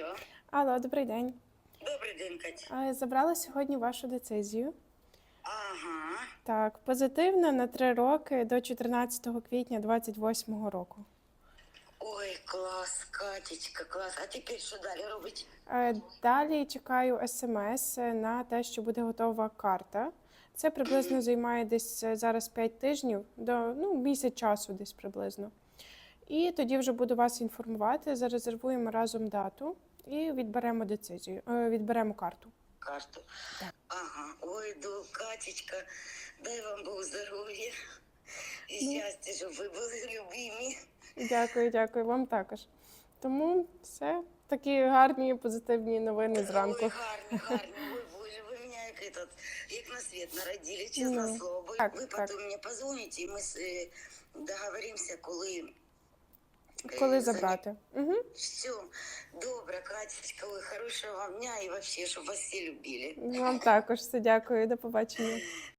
Алло, Алло, добрий день. добрий день, Кать. А, Забрала сьогодні вашу децизію. Ага. Так, позитивно на три роки до 14 квітня 28 року. Ой, клас, Катечка, клас. А тепер що далі робить? Е, Далі чекаю смс на те, що буде готова карта. Це приблизно займає десь е, зараз 5 тижнів до ну, місяць часу, десь приблизно. І тоді вже буду вас інформувати. Зарезервуємо разом дату і відберемо децизію, е, відберемо карту. Карту. Так. Ага. Ой, ду, Катечка, дай вам Бог здоров'я і Ну. щастя, щоб ви були любимі. Дякую, дякую вам також. Тому все такі гарні, позитивні новини зранку. Ой, гарні, гарні. Ой, Боже, ви мене як, этот, як на світ народили, чесне Ну, слово. Ви, так, ви так. потім мені позвоните, і ми е, договоримося, коли... е, Коли забрати? Угу. Все, добре, Катечка, ой, хорошого вам дня і вообще, щоб вас всі любили. Вам також все дякую. До побачення.